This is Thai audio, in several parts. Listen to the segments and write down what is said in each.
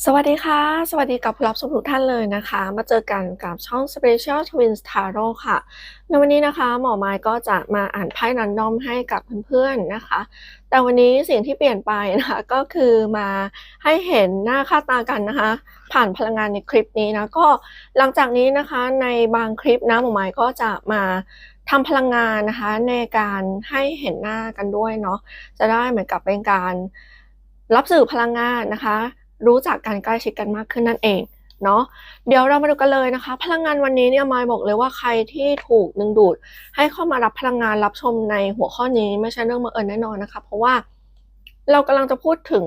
สวัสดีค่ะ สวัสดีกับผู้รับชมทุกท่านเลยนะคะ มาเจอกันกับช่อง Special Twins Tarot ค่ะ ในวันนี้นะคะหมอไม้ก็จะมาอ่านไพ่นันดอมให้กับเพื่อนๆนะคะ แต่วันนี้สิ่งที่เปลี่ยนไปนะคะก็คือมาให้เห็นหน้าค่าตากันนะคะ ผ่านพลังงานในคลิปนี้นะก็หลังจากนี้นะคะในบางคลิปนะหมอไม้ก็จะมาทำพลังงานนะคะในการให้เห็นหน้ากันด้วยเนาะจะได้เหมือนกับเป็นการรับสื่อพลังงานนะคะ รู้จักการใกล้ชิดกันมากขึ้นนั่นเองเนาะเดี๋ยวเรามาดูกันเลยนะคะ พลังงานวันนี้เนี่ยมายบอกเลยว่าใครที่ถูกดึงดูด ให้เข้ามารับพลังงานรับชมในหัวข้อนี้ไม่ใช่เรื่องบังเอิญแน่นอนนะคะ เพราะว่าเรากำลังจะพูดถึง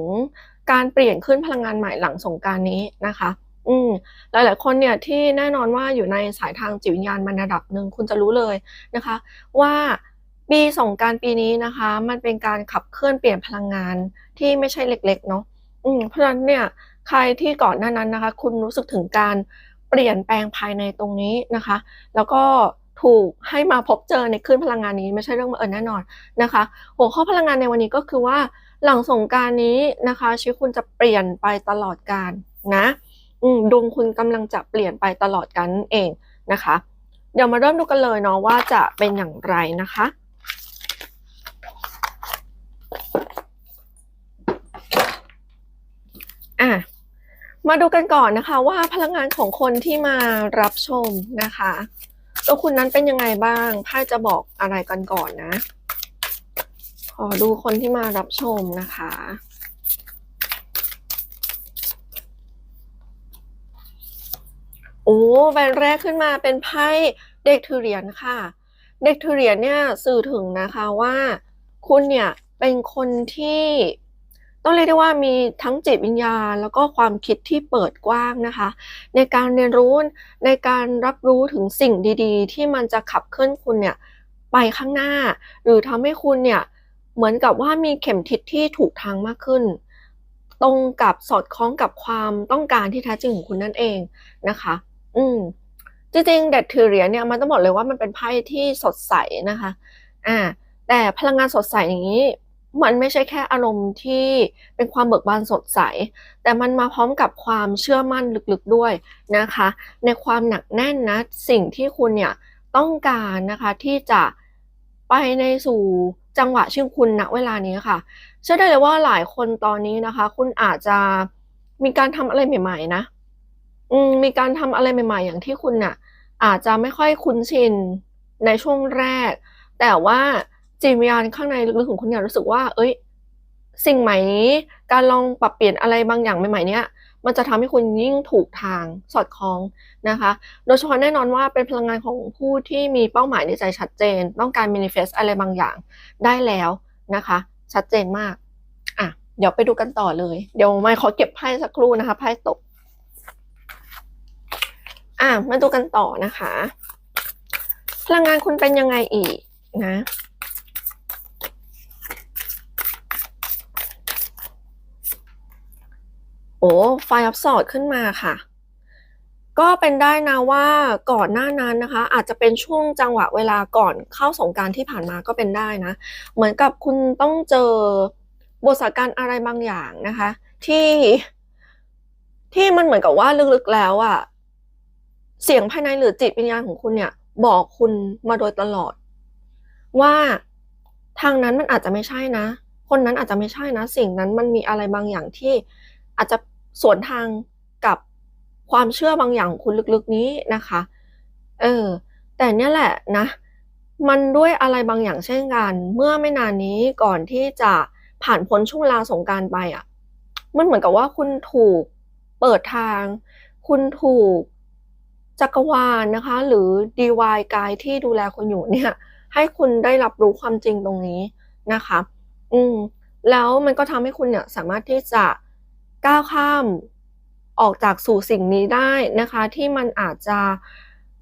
การเปลี่ยนขึ้นพลังงานใหม่หลังสงกรารนี้นะคะ อืมหลาย ๆ คนเนี่ยที่แน่นอนว่าอยู่ในสายทางจิตวิญญาณมันระดับหนึ่งคุณจะรู้เลยนะคะ ว่าปีสงกรารปีนี้นะคะ มันเป็นการขับเคลื่อนเปลี่ยนพลังงานที่ไม่ใช่เล็ก ๆ เนาะ อืมเพราะฉะนั้นเนี่ยใครที่ก่อนหน้านั้นนะคะ คุณรู้สึกถึงการเปลี่ยนแปลงภายในตรงนี้นะคะ แล้วก็ถูกให้มาพบเจอในคลื่นพลังงานนี้ไม่ใช่เรื่องบังเอิญแน่นอนนะคะ หัวข้อพลังงานในวันนี้ก็คือว่าหลังสงการนี้นะคะชีวิตคุณจะเปลี่ยนไปตลอดกาลนะดวงคุณกำลังจะเปลี่ยนไปตลอดกันเองนะคะ เดี๋ยวมาเริ่มดูกันเลยเนาะว่าจะเป็นอย่างไรนะคะ อะมาดูกันก่อนนะคะ ว่าพลังงานของคนที่มารับชมนะคะ ตัวคุณนั้นเป็นยังไงบ้างไพ่จะบอกอะไรกันก่อนนะ ขอดูคนที่มารับชมนะคะโอ้ใบแรกขึ้นมาเป็นไพ่เด็กถือเหรียญค่ะ เด็กถือเหรียญเนี่ยสื่อถึงนะคะว่า คุณเนี่ยเป็นคนที่ ต้องเรียกได้ว่ามีทั้งจิตวิญญาณ แล้วก็ความคิดที่เปิดกว้างนะคะ ในการเรียนรู้ในการรับรู้ถึงสิ่งดีๆ ที่มันจะขับเคลื่อนคุณเนี่ยไปข้างหน้า หรือทำให้คุณเนี่ยเหมือนกับว่ามีเข็มทิศที่ถูกทางมากขึ้น ตรงกับสอดคล้องกับความต้องการที่แท้จริงของคุณนั่นเองนะคะ อืมจริงๆเด็ดถือเหรียญเนี่ยมันต้องบอกเลยว่ามันเป็นไพ่ที่สดใสนะคะ อ่า แต่พลังงานสดใสอย่างนี้ มันไม่ใช่แค่อารมณ์ที่เป็นความเบิกบานสดใส แต่มันมาพร้อมกับความเชื่อมั่นลึกๆด้วยนะคะ ในความหนักแน่นนะ สิ่งที่คุณเนี่ยต้องการนะคะที่จะไปในสู่จังหวะชื่อคุณณเวลานี้ค่ะ เชื่อได้เลยว่าหลายคนตอนนี้นะคะ คุณอาจจะมีการทำอะไรใหม่ ๆ นะมมีการทำอะไรใหม่ ๆ อย่างที่คุณน่ะอาจจะไม่ค่อยคุ้นชินในช่วงแรก แต่ว่า จิตวิญญาณข้างในลึกๆของคุณเนี่ยรู้สึกว่า เอ้ย สิ่งใหม่นี้การลองปรับเปลี่ยนอะไรบางอย่างใหม่ๆเนี่ยมันจะทำให้คุณยิ่งถูกทางสอดคล้องนะคะ โดยเฉพาะแน่นอนว่าเป็นพลังงานของผู้ที่มีเป้าหมายในใจชัดเจน ต้องการ manifest อะไรบางอย่างได้แล้วนะคะ ชัดเจนมาก อะ เดี๋ยวไปดูกันต่อเลย เดี๋ยวไม่ขอเก็บไพ่สักครู่นะคะ ไพ่ตก อะ มาดูกันต่อนะคะ พลังงานคุณเป็นยังไงอีกนะ อ้ไฟอัพสอดขึ้นมาค่ะ ก็เป็นได้นะว่าก่อนหน้านั้นนะคะ อาจจะเป็นช่วงจังหวะเวลาก่อนเข้าสงการที่ผ่านมาก็เป็นได้นะ เหมือนกับคุณต้องเจอบทสาการอะไรบางอย่างนะคะ ที่ที่มันเหมือนกับว่าลึกๆแล้วอะเสียงภายในหรือจิตวิญญาณของคุณเนี่ย บอกคุณมาโดยตลอด ว่าทางนั้นมันอาจจะไม่ใช่นะ คนนั้นอาจจะไม่ใช่นะ สิ่งนั้นมันมีอะไรบางอย่างที่อาจจะ สวนทางกับความเชื่อบางอย่างคุณลึกๆนี้นะคะ เออ แต่เนี่ยแหละนะ มันด้วยอะไรบางอย่างเช่นกัน เมื่อไม่นานนี้ก่อนที่จะผ่านพ้นช่วงเวลาสงการไปอะ มันเหมือนกับว่าคุณถูกเปิดทาง คุณถูกจักรวาลนะคะ หรือดีวายกายที่ดูแลคุณอยู่เนี่ย ให้คุณได้รับรู้ความจริงตรงนี้นะคะ อืม แล้วมันก็ทำให้คุณเนี่ยสามารถที่จะ ก้าวข้ามออกจากสู่สิ่งนี้ได้นะคะ ที่มันอาจจะ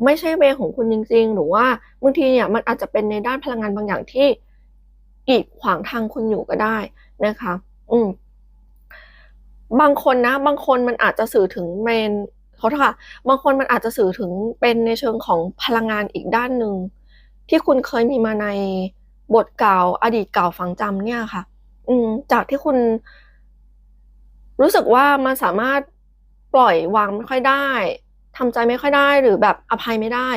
ไม่ใช่เวของคุณจริง ๆ หรือว่าบางทีเนี่ยมันอาจจะเป็นในด้านพลังงานบางอย่างที่กีดขวางทางคุณอยู่ก็ได้นะคะ อืมบางคนนะ บางคนมันอาจจะสื่อถึงเมนเขาค่ะ บางคนมันอาจจะสื่อถึงเป็นในเชิงของพลังงานอีกด้านหนึ่งที่คุณเคยมีมาในบทเก่าอดีตเก่าฝังจำเนี่ยค่ะ อืมจากที่คุณ รู้สึกว่ามันสามารถปล่อยวางไม่ค่อยได้ทำใจไม่ค่อยได้หรือแบบอภัยไม่ได้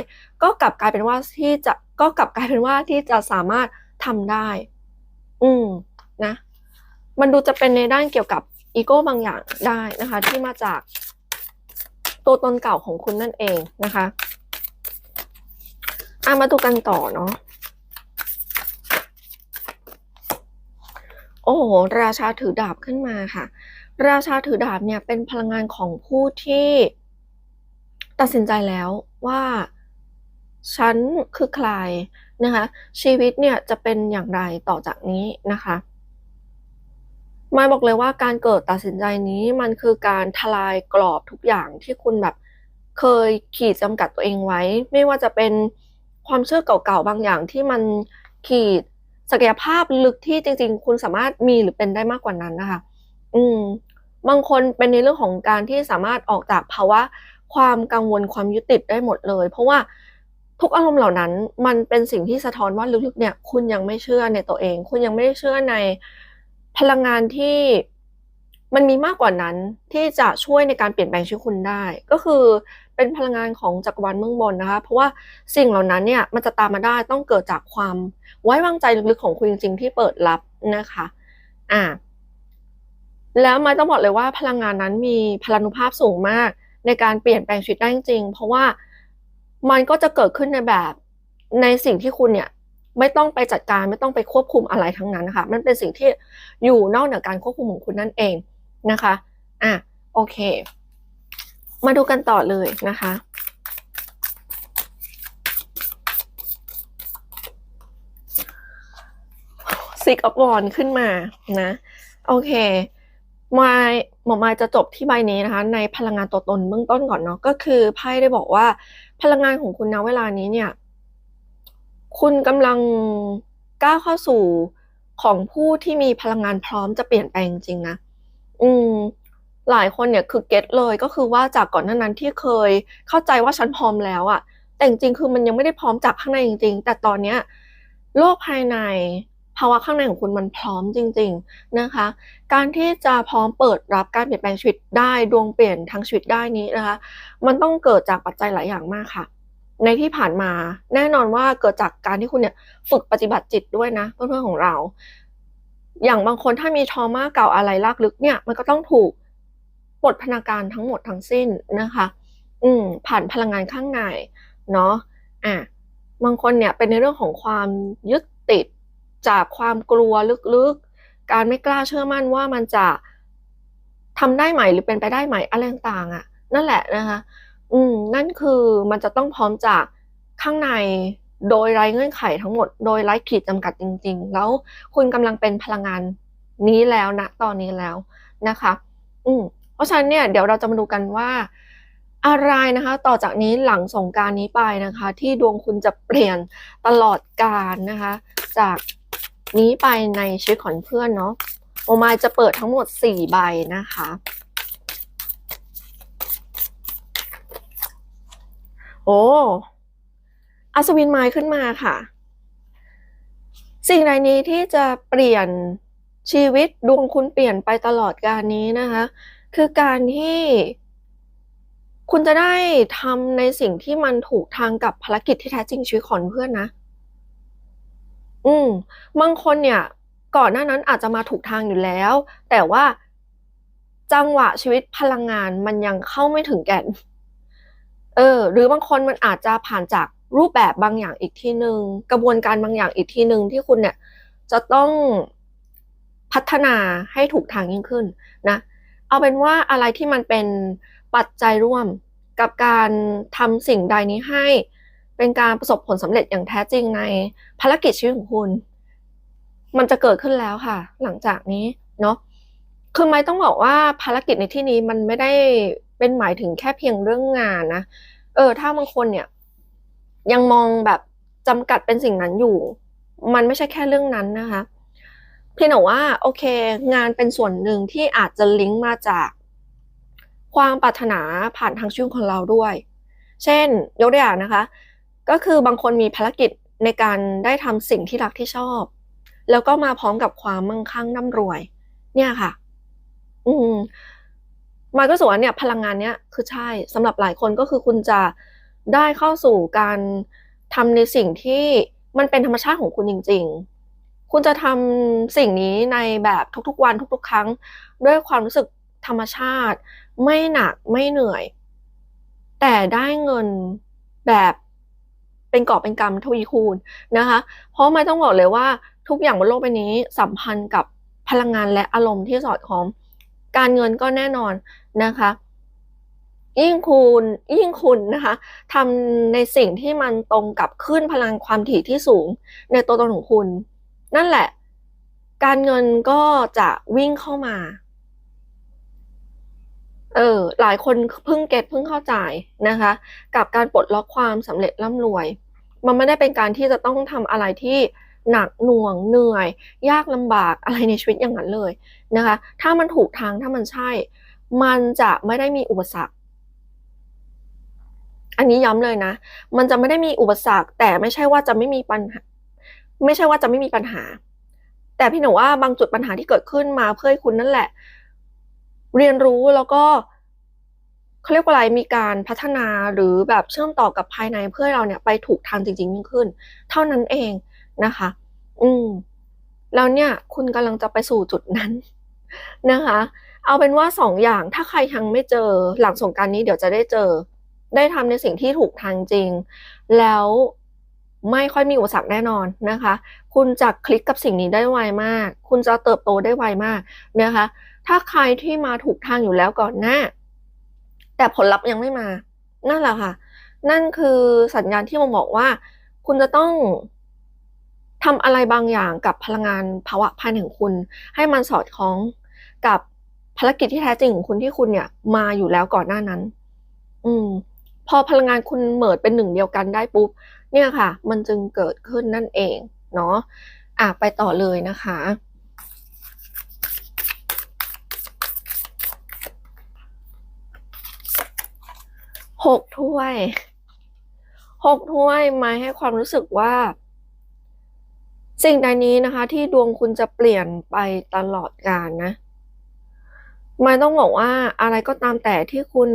ก็กลับกลายเป็นว่าที่จะก็กลับกลายเป็นว่าที่จะสามารถทำได้ อืมนะ มันดูจะเป็นในด้านเกี่ยวกับอีโก้บางอย่างได้นะคะ ที่มาจากตัวตนเก่าของคุณนั่นเองนะคะอะมาดูกันต่อเนาะโอ้โห ราชาถือดาบขึ้นมาค่ะ ราชาถือดาบเนี่ยเป็นพลังงานของผู้ที่ตัดสินใจแล้วว่าฉันคือใครนะคะ ชีวิตเนี่ยจะเป็นอย่างไรต่อจากนี้นะคะมายบอกเลยว่าการเกิดตัดสินใจนี้มันคือการทลายกรอบทุกอย่างที่คุณแบบเคยขีดจำกัดตัวเองไว้ ไม่ว่าจะเป็นความเชื่อเก่าๆบางอย่างที่มันขีดศักยภาพลึกที่จริง ๆ คุณสามารถมีหรือเป็นได้มากกว่านั้นนะคะ อืม บางคนเป็นในเรื่องของการที่สามารถออกจากภาวะความกังวลความยึดติดได้หมดเลย เพราะว่าทุกอารมณ์เหล่านั้น มันเป็นสิ่งที่สะท้อนว่าลึกๆเนี่ย คุณยังไม่เชื่อในตัวเอง คุณยังไม่ได้เชื่อในพลังงานที่มันมีมากกว่านั้นที่จะช่วยในการเปลี่ยนแปลงชีวิตคุณได้ ก็คือเป็นพลังงานของจักรวาลเมืองบนนะคะ เพราะว่าสิ่งเหล่านั้นเนี่ยมันจะตามมาได้ต้องเกิดจากความไว้วางใจลึกๆของคุณจริงๆที่เปิดรับนะคะ อ่า แล้วมาต้องบอกเลยว่าพลังงานนั้นมีพลานุภาพสูงมาก ในการเปลี่ยนแปลงชีวิตได้จริง เพราะว่ามันก็จะเกิดขึ้นในแบบในสิ่งที่คุณเนี่ยไม่ต้องไปจัดการไม่ต้องไปควบคุมอะไรทั้งนั้นนะคะมันเป็นสิ่งที่อยู่นอกเหนือการควบคุมของคุณนั่นเองนะคะอะโอเค มาดูกันต่อเลยนะคะซิกออฟวอนขึ้นมานะ โอเค มายหมอมายจะจบที่ใบนี้นะคะ ในพลังงานตัวตนเบื้องต้นก่อนเนาะก็คือไพ่ได้บอกว่า พลังงานของคุณณเวลานี้เนี่ย คุณกำลังก้าวเข้าสู่ของผู้ที่มีพลังงานพร้อมจะเปลี่ยนแปลงจริงนะ อืม หลายคนเนี่ยคือเก็ตเลยก็คือว่าจากก่อนหน้านั้นที่เคยเข้าใจว่าฉันพร้อมแล้วอะแต่จริงๆคือมันยังไม่ได้พร้อมจากข้างในจริง ๆ แต่ตอนเนี้ยโลกภายใน ภาวะข้างในของคุณมันพร้อมจริง ๆนะคะ การที่จะพร้อมเปิดรับการเปลี่ยนแปลงชีวิตได้ดวงเปลี่ยนทั้งชีวิตได้นี้นะคะ มันต้องเกิดจากปัจจัยหลายอย่างมากค่ะ ในที่ผ่านมาแน่นอนว่าเกิดจากการที่คุณเนี่ยฝึกปฏิบัติจิตด้วยนะเพื่อนๆของเรา อย่างบางคนถ้ามีทอมาเก่าอะไรลากลึกเนี่ยมันก็ต้องถูกปลดพนาการทั้งหมดทั้งสิ้นนะคะ อืมผ่านพลังงานข้างในเนาะอะบางคนเนี่ยเป็นในเรื่องของความยึดติด จากความกลัวลึกๆ การไม่กล้าเชื่อมั่นว่ามันจะทำได้ไหมหรือเป็นไปได้ไหมอะไรต่างๆอะ นั่นแหละนะคะ อืม นั่นคือมันจะต้องพร้อมจากข้างในโดยไร้เงื่อนไขทั้งหมด โดยไร้ขีดจำกัดจริง ๆ แล้วคุณกำลังเป็นพลังงานนี้แล้วนะตอนนี้แล้วนะคะ อืมเพราะฉะนั้นเนี่ยเดี๋ยวเราจะมาดูกันว่าอะไรนะคะ ต่อจากนี้หลังสงการนี้ไปนะคะ ที่ดวงคุณจะเปลี่ยนตลอดกาลนะคะ จาก นี้ไปในชีวิตของเพื่อนเนาะโอมายจะเปิดทั้งหมดสี่ใบนะคะ โอ้อัศวินไม้ขึ้นมาค่ะ สิ่งใดนี้ที่จะเปลี่ยนชีวิตดวงคุณเปลี่ยนไปตลอดการนี้นะคะ คือการที่คุณจะได้ทำในสิ่งที่มันถูกทางกับภารกิจที่แท้จริงชีวิตของเพื่อนนะ อืมบางคนเนี่ย ก่อนหน้านั้นอาจจะมาถูกทางอยู่แล้ว แต่ว่าจังหวะชีวิตพลังงานมันยังเข้าไม่ถึงแก่น เออ หรือบางคนมันอาจจะผ่านจากรูปแบบบางอย่างอีกทีหนึ่งกระบวนการบางอย่างอีกทีหนึ่งที่คุณเนี่ย จะต้องพัฒนาให้ถูกทางยิ่งขึ้นนะ เอาเป็นว่าอะไรที่มันเป็นปัจจัยร่วมกับการทำสิ่งใดนี้ให้ เป็นการประสบผลสำเร็จอย่างแท้จริงในภารกิจชีวิตของคุณ มันจะเกิดขึ้นแล้วค่ะ หลังจากนี้เนาะคือไม่ต้องบอกว่าภารกิจในที่นี้มันไม่ได้เป็นหมายถึงแค่เพียงเรื่องงานนะเออ ถ้าบางคนเนี่ย ยังมองแบบจำกัดเป็นสิ่งนั้นอยู่ มันไม่ใช่แค่เรื่องนั้นนะคะเพียงแต่ว่าโอเค งานเป็นส่วนหนึ่งที่อาจจะลิงก์มาจากความปรารถนาผ่านทางชีวิตของเราด้วย เช่น ยกตัวอย่างนะคะ ก็คือบางคนมีภารกิจในการได้ทำสิ่งที่รักที่ชอบ แล้วก็มาพร้อมกับความมั่งคั่งร่ำรวย เนี่ยค่ะ อืมมายก็สว่าเนี่ยพลังงานเนี้ยคือใช่สำหรับหลายคนก็คือคุณจะได้เข้าสู่การทำในสิ่งที่มันเป็นธรรมชาติของคุณจริง ๆ คุณจะทำสิ่งนี้ในแบบทุกๆวันทุกๆ ครั้ง ด้วยความรู้สึกธรรมชาติ ไม่หนักไม่เหนื่อย แต่ได้เงินแบบ เป็นกอบเป็นกำทวีคูณนะคะ เพราะไม่ต้องบอกเลยว่าทุกอย่างบนโลกใบนี้สัมพันธ์กับพลังงานและอารมณ์ที่สอดคล้องการเงินก็แน่นอนนะคะยิ่งคุณยิ่งคุณนะคะทำในสิ่งที่มันตรงกับขึ้นพลังความถี่ที่สูง ในตัวตนของคุณ นั่นแหละ การเงินก็จะวิ่งเข้ามาเออหลายคนเพิ่งเก็ตเพิ่งเข้าใจนะคะ กับการปลดล็อกความสำเร็จร่ำรวย มันไม่ได้เป็นการที่จะต้องทำอะไรที่หนักหน่วงเหนื่อย ยากลำบากอะไรในชีวิตอย่างนั้นเลยนะคะ ถ้ามันถูกทางถ้ามันใช่ มันจะไม่ได้มีอุปสรรค อันนี้ย้ำเลยนะ มันจะไม่ได้มีอุปสรรค แต่ไม่ใช่ว่าจะไม่มีปัญหา ไม่ใช่ว่าจะไม่มีปัญหา แต่พี่หนูว่าบางจุดปัญหาที่เกิดขึ้นมาเพื่อให้คุณนั่นแหละ เรียนรู้แล้วก็ เขาเรียกว่าอะไรมีการพัฒนาหรือแบบเชื่อมต่อกับภายในเพื่อเราเนี่ยไปถูกทางจริงๆยิ่งขึ้น เท่านั้นเองนะคะ อืมแล้วเนี่ยคุณกำลังจะไปสู่จุดนั้นนะคะ เอาเป็นว่าสองอย่างถ้าใครยังไม่เจอหลังสงกรารนี้เดี๋ยวจะได้เจอ ได้ทำในสิ่งที่ถูกทางจริง แล้วไม่ค่อยมีอุปสรรคแน่นอนนะคะ คุณจะคลิกกับสิ่งนี้ได้ไวมาก คุณจะเติบโตได้ไวมากนะคะ ถ้าใครที่มาถูกทางอยู่แล้วก่อนหน้า แต่ผลลัพธ์ยังไม่มา นั่นแหละค่ะ นั่นคือสัญญาณที่มาบอกว่า คุณจะต้องทำอะไรบางอย่างกับพลังงานภาวะภายในของคุณ ให้มันสอดคล้องกับภารกิจที่แท้จริงของคุณที่คุณเนี่ยมาอยู่แล้วก่อนหน้านั้น อืม พอพลังงานคุณเหมิดเป็นหนึ่งเดียวกันได้ปุ๊บ เนี่ยค่ะ มันจึงเกิดขึ้นนั่นเอง เนาะอะไปต่อเลยนะคะ หกถ้วยหกถ้วยหมายให้ความรู้สึกว่า สิ่งใดนี้นะคะ ที่ดวงคุณจะเปลี่ยนไปตลอดกาลนะหมายต้องบอกว่าอะไรก็ตามแต่ที่คุณ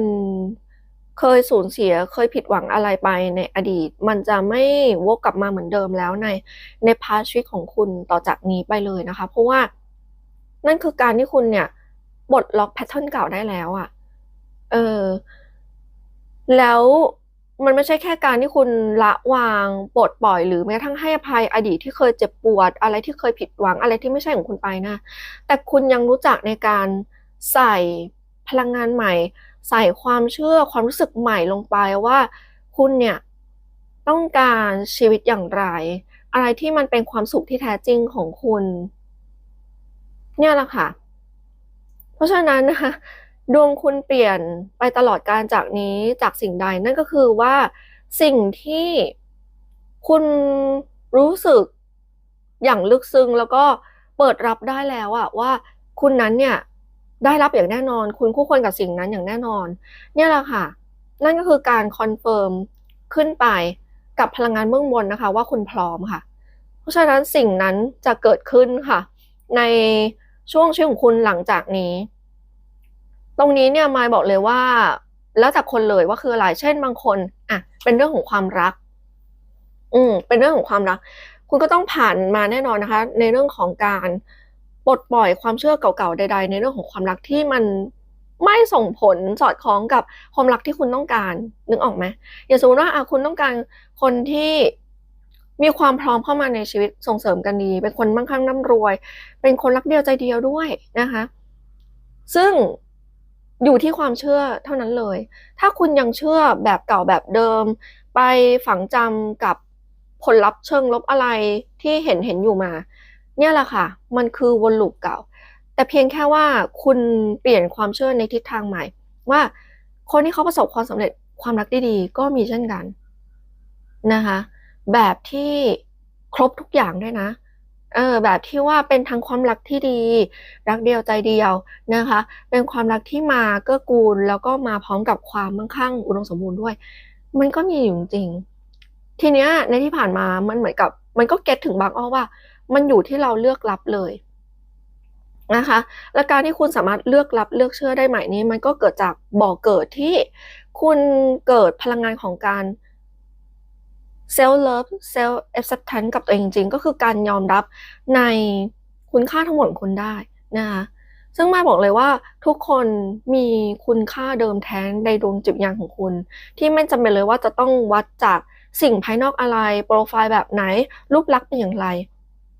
เคยสูญเสียเคยผิดหวังอะไรไปในอดีต มันจะไม่วกกลับมาเหมือนเดิมแล้วในในพาชีวิตของคุณต่อจากนี้ไปเลยนะคะ เพราะว่านั่นคือการที่คุณเนี่ยปลดล็อกแพทเทิร์นเก่าได้แล้วอะ่ะ เออ แล้วมันไม่ใช่แค่การที่คุณละวางปลดปล่อยหรือแม้กระทั่งให้อภัยอดีตที่เคยเจ็บปวด อะไรที่เคยผิดหวังอะไรที่ไม่ใช่ของคุณไปนะ แต่คุณยังรู้จักในการใส่พลังงานใหม่ ใส่ความเชื่อความรู้สึกใหม่ลงไปว่าคุณเนี่ยต้องการชีวิตอย่างไร อะไรที่มันเป็นความสุขที่แท้จริงของคุณ เนี่ยแหละค่ะ เพราะฉะนั้นนะคะ ดวงคุณเปลี่ยนไปตลอดการจากนี้จากสิ่งใด นั่นก็คือว่าสิ่งที่คุณรู้สึกอย่างลึกซึ้งแล้วก็เปิดรับได้แล้วอะว่าคุณนั้นเนี่ยได้รับอย่างแน่นอน คุณคู่ควรกับสิ่งนั้นอย่างแน่นอน เนี่ยแหละค่ะ นั่นก็คือการคอนเฟิร์มขึ้นไปกับพลังงานเบื้องบนนะคะ ว่าคุณพร้อมค่ะ เพราะฉะนั้นสิ่งนั้นจะเกิดขึ้นค่ะ ในช่วงชีวิตของคุณหลังจากนี้ ตรงนี้เนี่ยมายบอกเลยว่า แล้วแต่คนเลยว่าคืออะไร เช่นบางคนอะเป็นเรื่องของความรัก อืม เป็นเรื่องของความรัก คุณก็ต้องผ่านมาแน่นอนนะคะ ในเรื่องของการปลดปล่อยความเชื่อเก่าๆใด ๆ ในเรื่องของความรักที่มันไม่ส่งผลสอดคล้องกับความรักที่คุณต้องการนึกออกไหมอย่างสมมติว่าคุณต้องการคนที่มีความพร้อมเข้ามาในชีวิตส่งเสริมกันดี เป็นคนมั่งคั่งร่ำรวย เป็นคนรักเดียวใจเดียวด้วยนะคะ ซึ่ง อยู่ที่ความเชื่อเท่านั้นเลย ถ้าคุณยังเชื่อแบบเก่าแบบเดิม ไปฝังจำกับผลลัพธ์เชิงลบอะไรที่เห็นเห็นอยู่มา เนี่ยแหละค่ะ มันคือวนลูปเก่า แต่เพียงแค่ว่าคุณเปลี่ยนความเชื่อในทิศทางใหม่ ว่าคนที่เขาประสบความสำเร็จความรักด้ดีก็มีเช่นกันนะคะ แบบที่ครบทุกอย่างด้วยนะ เออแบบที่ว่าเป็นทั้งความรักที่ดี รักเดียวใจเดียวนะคะ เป็นความรักที่มาเกื้อกูล แล้วก็มาพร้อมกับความมั่งคั่งอุดมสมบูรณ์ด้วย มันก็มีอยู่จริง ทีเนี้ยในที่ผ่านมามันเหมือนกับ มันก็เก็ตถึงบางอ้อว่า มันอยู่ที่เราเลือกรับเลยนะคะ และการที่คุณสามารถเลือกรับเลือกเชื่อได้ใหม่นี้ มันก็เกิดจากบ่อเกิดที่คุณเกิดพลังงานของการ self love self acceptance กับตัวเองจริงก็คือการยอมรับในคุณค่าทั้งหมดของคุณได้นะคะซึ่งมาบอกเลยว่าทุกคนมีคุณค่าเดิมแท้ในดวงจิตวิญญาณของคุณ ที่ไม่จำเป็นเลยว่าจะต้องวัดจากสิ่งภายนอกอะไร โปรไฟล์แบบไหน รูปลักษณ์เป็นอย่างไร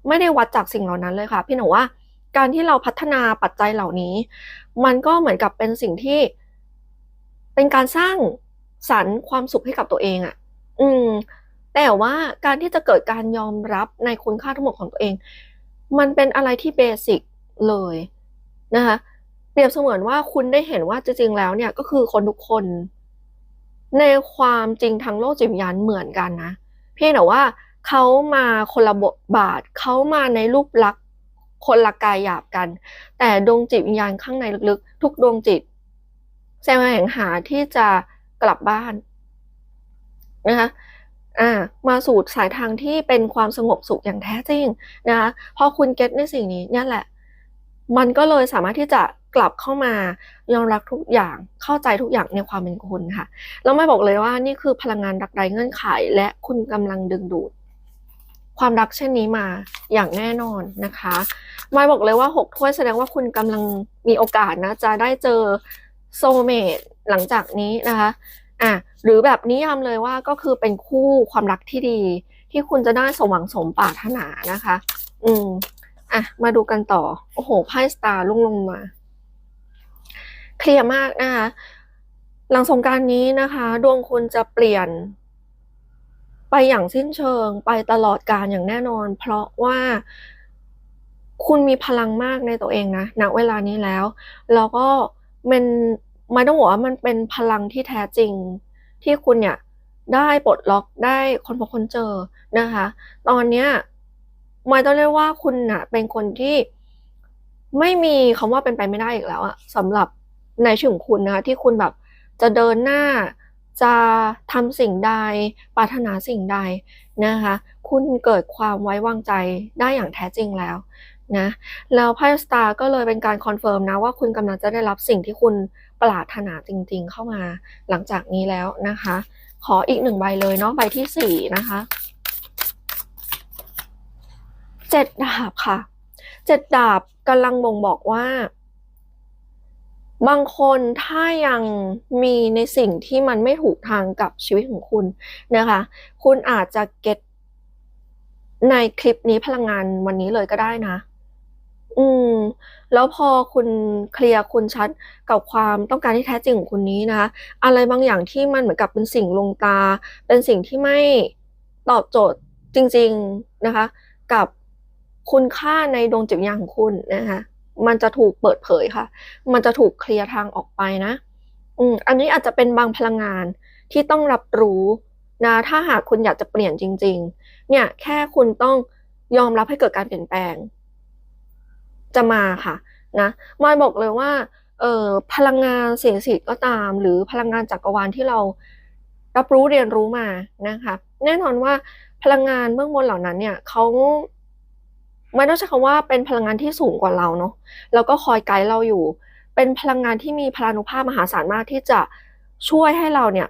ไม่ได้วัดจากสิ่งเหล่านั้นเลยค่ะ พี่หนูว่าการที่เราพัฒนาปัจจัยเหล่านี้ มันก็เหมือนกับเป็นสิ่งที่ เป็นการสร้างสรรค์ความสุขให้กับตัวเองอะ่ะ อืม แต่ว่าการที่จะเกิดการยอมรับในคุณค่าทั้งหมดของตัวเอง มันเป็นอะไรที่เบสิกเลยนะคะเปรียบเสมือนว่าคุณได้เห็นว่าจริงๆแล้วเนี่ยก็คือคนทุกคน ในความจริงทางโลกจิตวิญญาณเหมือนกันนะเพียงแต่ว่าเขามาคนละบทบาทเขามาในรูปลักษณ์คนละกายหยาบกัน แต่ดวงจิตวิญญาณข้างในลึกๆ ทุกดวงจิตแสวงหาที่จะกลับบ้านนะคะ อ่ามาสู่สายทางที่เป็นความสงบสุขอย่างแท้จริงนะคะพอคุณเก็ตในสิ่งนี้เนี่ยแหละ มันก็เลยสามารถที่จะกลับเข้ามายอมรับทุกอย่างเข้าใจทุกอย่างในความเป็นคุณค่ะแล้วไม่บอกเลยว่านี่คือพลังงานรักไร้เงื่อนไข และคุณกำลังดึงดูด ความรักเช่นนี้มาอย่างแน่นอนนะคะไม่บอกเลยว่าหกถ้วยแสดงว่าคุณกำลังมีโอกาสนะจะได้เจอโซเมตหลังจากนี้นะคะ อะหรือแบบนิยามเลยว่าก็คือเป็นคู่ความรักที่ดี ที่คุณจะได้สมหวังสมปรารถนานะคะ อืมอะมาดูกันต่อ โอ้โหไพ่สตาร์ลุ่งลงมา เคลียร์มากนะคะหลังสงการนี้นะคะ ดวงคุณจะเปลี่ยน ไปอย่างสิ้นเชิงไปตลอดการอย่างแน่นอน เพราะว่าคุณมีพลังมากในตัวเองนะณเวลานี้แล้ว แล้วก็มัน ไม่ต้องบอกว่ามันเป็นพลังที่แท้จริง ที่คุณเนี่ยได้ปลดล็อกได้คนพบคนเจอนะคะ ตอนเนี้ยไม่ต้องเรียกว่าคุณน่ะ เป็นคนที่ไม่มีคำว่าเป็นไปไม่ได้อีกแล้วอะสำหรับในชีวิตของคุณนะคะที่คุณแบบจะเดินหน้าจะทำสิ่งใดปรารถนาสิ่งใดนะคะ คุณเกิดความไว้วางใจได้อย่างแท้จริงแล้วนะแล้วไพ่สตาร์ก็เลยเป็นการคอนเฟิร์มนะว่าคุณกำลังจะได้รับสิ่งที่คุณ ปรารถนาจริงๆเข้ามาหลังจากนี้แล้วนะคะ ขออีกหนึ่งใบเลยเนาะใบที่สี่นะคะเจ็ดดาบค่ะเจ็ดดาบกำลังบ่งบอกว่า บางคนถ้ายังมีในสิ่งที่มันไม่ถูกทางกับชีวิตของคุณนะคะ คุณอาจจะเก็ตในคลิปนี้พลังงานวันนี้เลยก็ได้นะ อืม แล้วพอคุณเคลียร์คุณชัดกับความต้องการที่แท้จริงของคุณนี้นะคะ อะไรบางอย่างที่มันเหมือนกับเป็นสิ่งลงตา เป็นสิ่งที่ไม่ตอบโจทย์จริง ๆนะคะ กับคุณค่าในดวงจิตวิญญาณของคุณนะคะ มันจะถูกเปิดเผยค่ะ มันจะถูกเคลียร์ทางออกไปนะ อืม อันนี้อาจจะเป็นบางพลังงานที่ต้องรับรู้นะ ถ้าหากคุณอยากจะเปลี่ยนจริง ๆ เนี่ย แค่คุณต้องยอมรับให้เกิดการเปลี่ยนแปลง จะมาค่ะนะมายบอกเลยว่าเอ่อพลังงานเสียงสีก็ตาม หรือพลังงานจักรวาลที่เรารับรู้เรียนรู้มานะคะแน่นอนว่าพลังงานเบื้องบนเหล่านั้นเนี่ยเขาไม่ต้องใช้คำว่าเป็นพลังงานที่สูงกว่าเราเนาะแล้วก็คอยไกด์เราอยู่ เป็นพลังงานที่มีพลานุภาพมหาศาลมากที่จะช่วยให้เราเนี่ย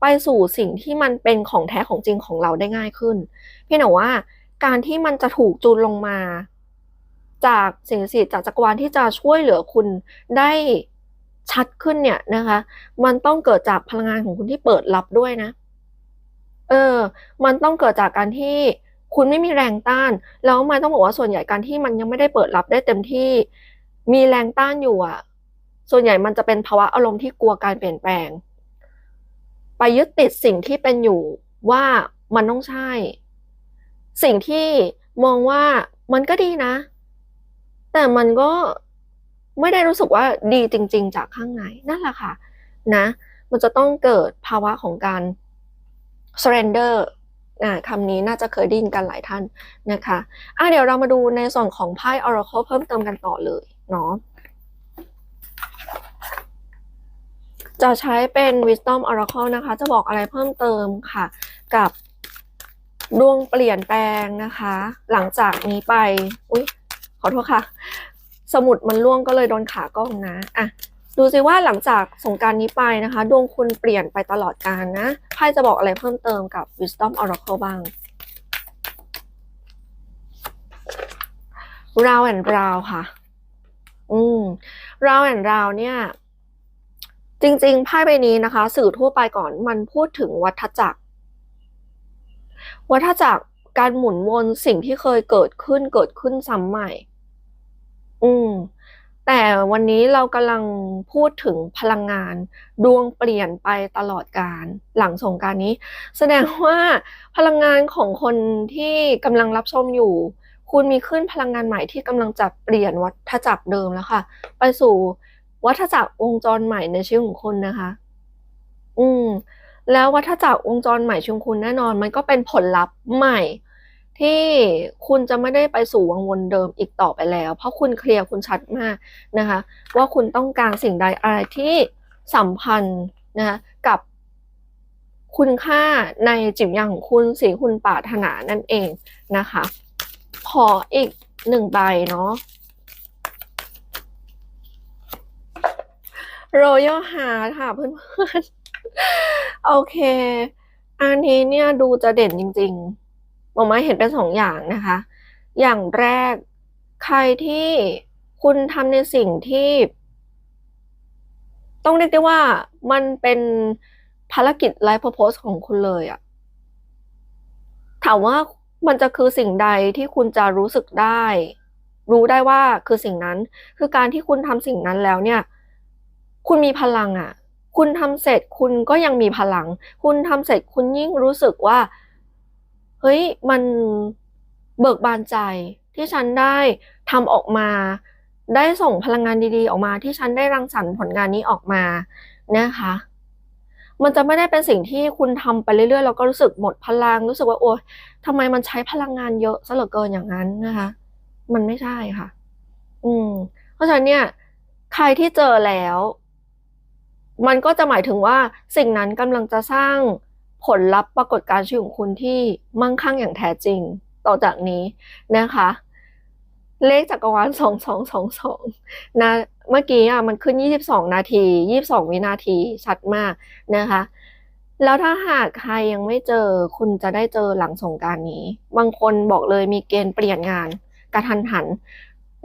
ไปสู่สิ่งที่มันเป็นของแท้ของจริงของเราได้ง่ายขึ้น เพียงแต่ว่าการที่มันจะถูกจูนลงมา จากสิ่งศักดิ์สิทธิ์จากจักรวาลที่จะช่วยเหลือคุณได้ชัดขึ้นเนี่ยนะคะ มันต้องเกิดจากพลังงานของคุณที่เปิดรับด้วยนะ เออ มันต้องเกิดจากการที่คุณไม่มีแรงต้าน แล้วมันต้องบอกว่าส่วนใหญ่การที่มันยังไม่ได้เปิดรับได้เต็มที่ มีแรงต้านอยู่อะส่วนใหญ่มันจะเป็นภาวะอารมณ์ที่กลัวการเปลี่ยนแปลง ไปยึดติดสิ่งที่เป็นอยู่ว่ามันต้องใช่ สิ่งที่มองว่ามันก็ดีนะ แต่มันก็ไม่ได้รู้สึกว่าดีจริง ๆ จากข้างในนั่นแหละค่ะนะ มันจะต้องเกิดภาวะของการ surrender อ่าคำนี้น่าจะเคยได้ยินกันหลายท่านนะคะอะเดี๋ยวเรามาดูในส่วนของไพ่ Oracle เพิ่มเติมกันต่อเลยเนาะจะใช้เป็น Wisdom Oracle นะคะ จะบอกอะไรเพิ่มเติมค่ะ กับดวงเปลี่ยนแปลงนะคะ หลังจากนี้ไป อุ๊ย อโทษค่ะ สมุดมันล่วงก็เลยโดนขากล้องนะอะดูสิว่าหลังจากสงการนี้ไปนะคะ ดวงคุณเปลี่ยนไปตลอดกาลนะไพ่จะบอกอะไรเพิ่มเติมกับ Wisdom Oracle บ้าง Round and Round ค่ะ อืม Round and Round เนี่ย จริงๆไพ่ใบนี้นะคะ สื่อทั่วไปก่อนมันพูดถึงวัฏจักร วัฏจักรการหมุนวนสิ่งที่เคยเกิดขึ้นเกิดขึ้นซ้ำใหม่ อืมแต่วันนี้เรากำลังพูดถึงพลังงาน ดวงเปลี่ยนไปตลอดการหลังสงการนี้ แสดงว่าพลังงานของคนที่กำลังรับชมอยู่ คุณมีขึ้นพลังงานใหม่ที่กำลังจะเปลี่ยนวัฏจักรเดิมแล้วค่ะ ไปสู่วัฏจักรวงจรใหม่ในชีวิตของคุณนะคะ อืม แล้ววัฏจักรวงจรใหม่ชีวิตคุณแน่นอน มันก็เป็นผลลัพธ์ใหม่ ที่คุณจะไม่ได้ไปสู่วังวนเดิมอีกต่อไปแล้ว เพราะคุณเคลียร์คุณชัดมากนะคะ ว่าคุณต้องการสิ่งใดอะไรที่สัมพันธ์นะคะกับคุณค่าในจิตวิญญาณของคุณสิ่งคุณปรารถนานั่นเองนะคะ ขออีกหนึ่งใบเนาะ Royal Heart ค่ะเพื่อนๆ โอเค อันนี้เนี่ยดูจะเด่นจริง ๆ หมอไม้เห็นเป็นสองอย่างนะคะ อย่างแรกใครที่คุณทำในสิ่งที่ ต้องเรียกได้ว่ามันเป็นภารกิจไลฟ์ purpose ของคุณเลยอะถามว่ามันจะคือสิ่งใดที่คุณจะรู้สึกได้ รู้ได้ว่าคือสิ่งนั้น คือการที่คุณทำสิ่งนั้นแล้วเนี่ย คุณมีพลังอะคุณทำเสร็จคุณก็ยังมีพลัง คุณทำเสร็จคุณยิ่งรู้สึกว่า เฮ้ยมันเบิกบานใจที่ฉันได้ทำออกมา ได้ส่งพลังงานดีๆ ออกมาที่ฉันได้รังสรรค์ผลงานนี้ออกมานะคะ มันจะไม่ได้เป็นสิ่งที่คุณทำไปเรื่อยๆแล้วก็รู้สึกหมดพลัง รู้สึกว่าโอ๊ยทำไมมันใช้พลังงานเยอะซะเหลือเกินอย่างนั้นนะคะ มันไม่ใช่ค่ะ อืม เพราะฉะนั้นเนี่ย ใครที่เจอแล้ว มันก็จะหมายถึงว่าสิ่งนั้นกำลังจะสร้าง ผลลัพธ์ปรากฏการณ์ชีวิตของคุณที่มั่งคั่งอย่างแท้จริง ต่อจากนี้นะคะ เลขจักรวาลสองสองสองสองนะเมื่อกี้อะมันขึ้นยี่สิบสองนาทียี่สิบสองวินาทีชัดมากนะคะแล้วถ้าหากใครยังไม่เจอคุณจะได้เจอหลังสงการนี้ บางคนบอกเลยมีเกณฑ์เปลี่ยนงานกระทันหัน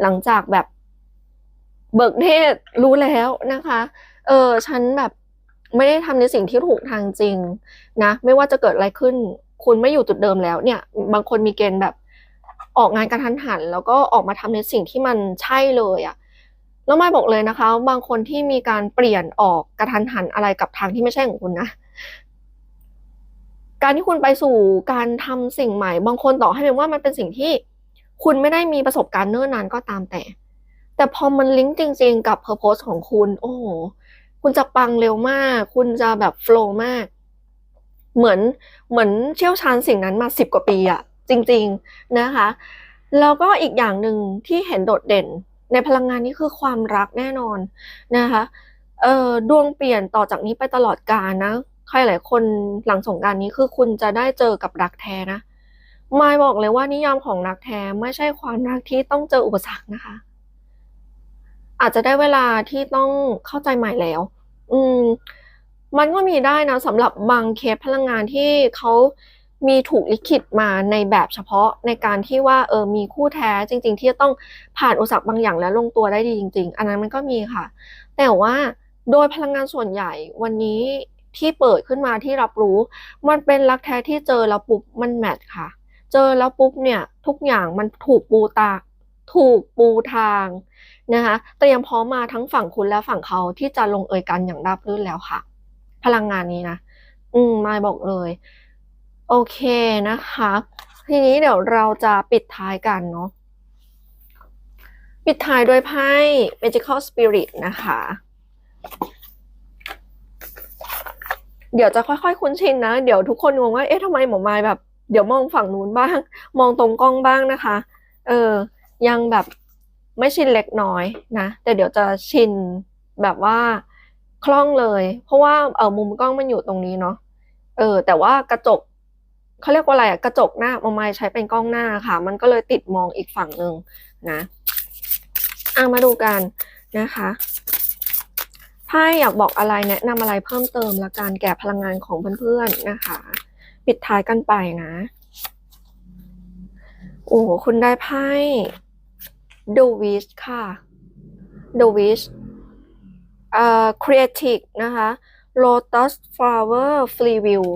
หลังจากแบบเบิกเนตรรู้แล้วนะคะ เออฉันแบบ ไม่ได้ทำในสิ่งที่ถูกทางจริงนะ ไม่ว่าจะเกิดอะไรขึ้น คุณไม่อยู่จุดเดิมแล้วเนี่ย บางคนมีเกณฑ์แบบออกงานกระทันหัน แล้วก็ออกมาทำในสิ่งที่มันใช่เลยอะแล้วไม่บอกเลยนะคะ บางคนที่มีการเปลี่ยนออกกระทันหันอะไรกับทางที่ไม่ใช่ของคุณนะการที่คุณไปสู่การทำสิ่งใหม่ บางคนต่อให้เป็นว่ามันเป็นสิ่งที่คุณไม่ได้มีประสบการณ์เนิ่นนานก็ตามแต่ แต่พอมันลิงก์จริง ๆ กับ purpose ของคุณ โอ้โห คุณจะปังเร็วมาก คุณจะแบบโฟล์มาก เหมือนเหมือนเชี่ยวชาญสิ่งนั้นมาสิบกว่าปีอะจริง ๆนะคะ แล้วก็อีกอย่างหนึ่งที่เห็นโดดเด่นในพลังงานนี้คือความรักแน่นอนนะคะเอ่อดวงเปลี่ยนต่อจากนี้ไปตลอดกาลนะใครหลายคนหลังสงการนี้คือคุณจะได้เจอกับรักแท้นะมายบอกเลยว่านิยามของรักแท้ไม่ใช่ความรักที่ต้องเจออุปสรรคนะคะ อาจจะได้เวลาที่ต้องเข้าใจใหม่แล้ว อืม มันก็มีได้นะสำหรับบางเคสพลังงานที่เขามีถูกลิขิตมาในแบบเฉพาะในการที่ว่าเออมีคู่แท้จริง ๆ ที่จะต้องผ่านอุปสรรคบางอย่างแล้วลงตัวได้ดีจริง ๆ อันนั้นมันก็มีค่ะ แต่ว่าโดยพลังงานส่วนใหญ่วันนี้ที่เปิดขึ้นมาที่รับรู้ มันเป็นรักแท้ที่เจอแล้วปุ๊บมันแมทค่ะ เจอแล้วปุ๊บเนี่ยทุกอย่างมันถูกปูตาถูกปูทาง นะคะ เตรียมพร้อมมาทั้งฝั่งคุณและฝั่งเขาที่จะลงเอยกันอย่างราบรื่นแล้วค่ะ พลังงานนี้นะ อืมมายบอกเลย โอเคนะคะ ทีนี้เดี๋ยวเราจะปิดท้ายกันเนาะปิดท้ายด้วยไพ่ Magical Spirit นะคะ เดี๋ยวจะค่อยๆคุ้นชินนะ เดี๋ยวทุกคนงงว่า เอ๊ะทำไมหมอไมายแบบ เดี๋ยวมองฝั่งนู้นบ้าง มองตรงกล้องบ้างนะคะ เออ ยังแบบ ไม่ชินเล็กน้อยนะ แต่เดี๋ยวจะชินแบบว่าคล่องเลย เพราะว่าเออมุมกล้องมันอยู่ตรงนี้เนาะเออ แต่ว่ากระจกเขาเรียกว่าอะไรอะกระจกหน้าหมอมายใช้เป็นกล้องหน้าค่ะ มันก็เลยติดมองอีกฝั่งหนึ่งนะอะมาดูกันนะคะไพ่อยากบอกอะไรแนะนำอะไรเพิ่มเติมละการแก่พลังงานของเพื่อนๆนะคะ ปิดท้ายกันไปนะ โอ้คุณได้ไพ่ The Wish ค่ะ The Wish เอ่อ Creative นะคะ Lotus Flower Free Will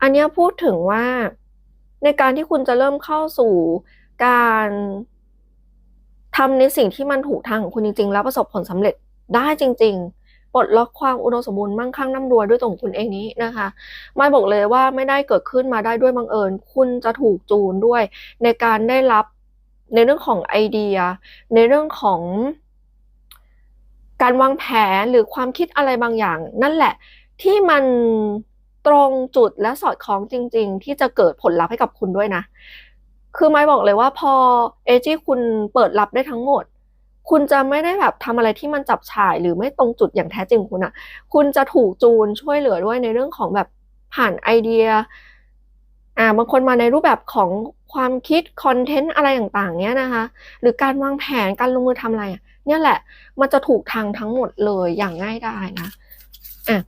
อันนี้พูดถึงว่าในการที่คุณจะเริ่มเข้าสู่การทำในสิ่งที่มันถูกทางของคุณจริง ๆ แล้วประสบผลสำเร็จได้จริง ๆ ปลดล็อกความอุดมสมบูรณ์มั่งคั่งร่ำรวยด้วยตัวของคุณเองนี้นะคะไม่บอกเลยว่าไม่ได้เกิดขึ้นมาได้ด้วยบังเอิญ คุณจะถูกจูนด้วย ในการได้รับ ในเรื่องของไอเดีย ในเรื่องของ การวางแผนหรือความคิดอะไรบางอย่าง นั่นแหละที่มันตรงจุดและสอดคล้องจริง ๆ ที่จะเกิดผลลัพธ์ให้กับคุณด้วยนะ คือไม่บอกเลยว่าพอเอจีคุณเปิดรับได้ทั้งหมด คุณจะไม่ได้แบบทำอะไรที่มันจับฉ่าย หรือไม่ตรงจุดอย่างแท้จริงคุณอะคุณจะถูกจูนช่วยเหลือด้วยในเรื่องของแบบผ่านไอเดีย อ่าบางคนมาในรูปแบบของ ความคิดคอนเทนต์อะไรต่างๆเนี้ยนะคะ หรือการวางแผนการลงมือทำอะไรเนี่ยแหละ มันจะถูกทางทั้งหมดเลยอย่างง่ายดายนะอะ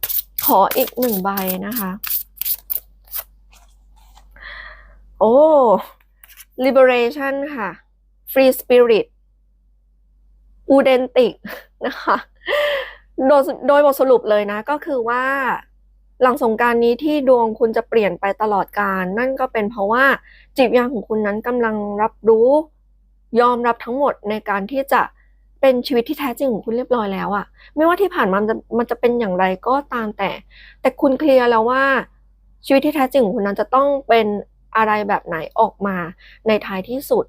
ขออีกหนึ่งใบนะคะ โอ้ liberation ค่ะ free spirit authentic นะคะโดยโดยบทสรุปเลยนะ ก็คือว่า หลังสงการนี้ที่ดวงคุณจะเปลี่ยนไปตลอดการ นั่นก็เป็นเพราะว่าจิตวิญญาณของคุณนั้นกำลังรับรู้ ยอมรับทั้งหมดในการที่จะเป็นชีวิตที่แท้จริงของคุณเรียบร้อยแล้วอะไม่ว่าที่ผ่านมามันจะมันจะเป็นอย่างไรก็ตามแต่ แต่คุณเคลียร์แล้วว่า ชีวิตที่แท้จริงของคุณนั้นจะต้องเป็นอะไรแบบไหนออกมาในท้ายที่สุด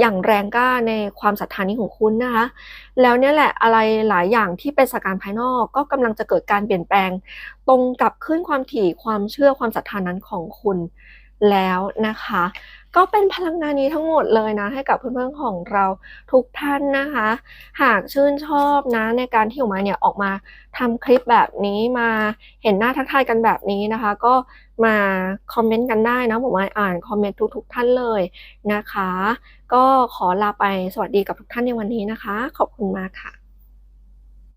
อย่างแรงกล้าในความศรัทธานี้ของคุณนะคะ แล้วเนี่ยแหละอะไรหลายอย่างที่เป็นสาการ์ภายนอกก็กำลังจะเกิดการเปลี่ยนแปลง ตรงกับขึ้นความถี่ความเชื่อความศรัทธานั้นของคุณแล้วนะคะ ก็เป็นพลังงานนี้ทั้งหมดเลยนะ ให้กับเพื่อนๆของเราทุกท่านนะคะ หากชื่นชอบนะในการที่ออกมาเนี่ยออกมาทำคลิปแบบนี้มาเห็นหน้าทักทายกันแบบนี้นะคะ ก็มาคอมเมนต์กันได้นะผมมาอ่านคอมเมนต์ทุกๆท่านเลยนะคะ ก็ขอลาไปสวัสดีกับทุกท่านในวันนี้นะคะ ขอบคุณมากค่ะ